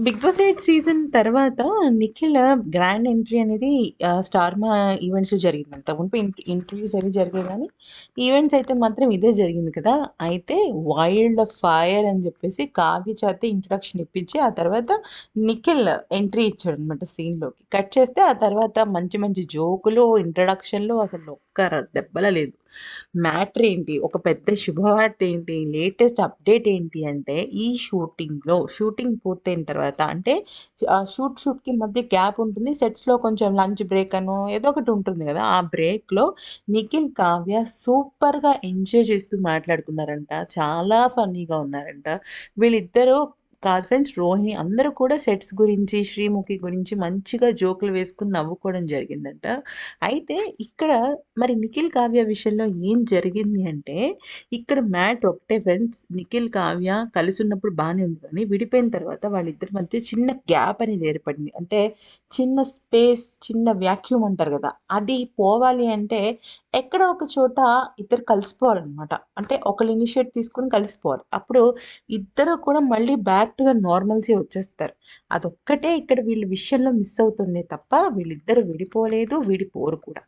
Big boss eight season తర్వాత Nikhil grand entry అనేది star Maa events జరిగింది. అంతకుమునుపు ఇంటర్వ్యూస్ అవి జరిగాయి కానీ ఈవెంట్స్ అయితే మాత్రం ఇదే జరిగింది కదా! అయితే వైల్డ్ ఫైర్ అని చెప్పేసి కావ్య చేత ఇంట్రొడక్షన్ ఇప్పించి, ఆ తర్వాత నిఖిల్ ఎంట్రీ ఇచ్చాడు అనమాట సీన్‌లోకి. కట్ చేస్తే ఆ తర్వాత మంచి మంచి జోకులు, ఇంట్రడక్షన్లు అసలు ఒక్క దెబ్బల లేదు. మ్యాటర్ ఏంటి? ఒక పెద్ద శుభవార్త ఏంటి? లేటెస్ట్ అప్డేట్ ఏంటి అంటే, ఈ షూటింగ్‌లో షూటింగ్ పూర్తయిన తర్వాత అంటే షూట్ షూట్‌కి మధ్య గ్యాప్ ఉంటుంది. సెట్స్‌లో కొంచెం లంచ్ బ్రేక్ అను ఏదో ఒకటి ఉంటుంది కదా ఆ బ్రేక్‌లో నిఖిల్, కావ్య సూపర్‌గా ఎంజాయ్ చేస్తూ మాట్లాడుకున్నారంట. చాలా ఫన్నీగా ఉన్నారంట. వీళ్ళిద్దరూ కాదు ఫ్రెండ్స్ రోహిణి అందరూ కూడా సెట్స్ గురించి, శ్రీముఖి గురించి మంచిగా జోకులు వేసుకుని నవ్వుకోవడం జరిగిందంట. అయితే ఇక్కడ మరి నిఖిల్, కావ్య విషయంలో ఏం జరిగింది అంటే, ఇక్కడ మ్యాటర్ ఒకటే ఫ్రెండ్స్. నిఖిల్, కావ్య కలిసున్నప్పుడు బాగానే ఉంది కానీ, విడిపోయిన తర్వాత వాళ్ళిద్దరి మధ్య చిన్న గ్యాప్ అనేది ఏర్పడింది. అంటే చిన్న స్పేస్, చిన్న వాక్యూమ్ అంటారు కదా అది పోవాలి అంటే ఎక్కడ ఒక చోట ఇద్దరు కలిసిపోవాలనమాట. అంటే ఒకళ్ళు ఇనిషియేట్ తీసుకొని కలిసిపోవాలి. అప్పుడు ఇద్దరు కూడా మళ్ళీ back back to the normalcy వచ్చేస్తారు. అదొక్కటే ఇక్కడ వీళ్ళ విషయంలో మిస్ అవుతుంది తప్ప, వీళ్ళిద్దరూ విడిపోలేదు, విడిపోరు కూడా.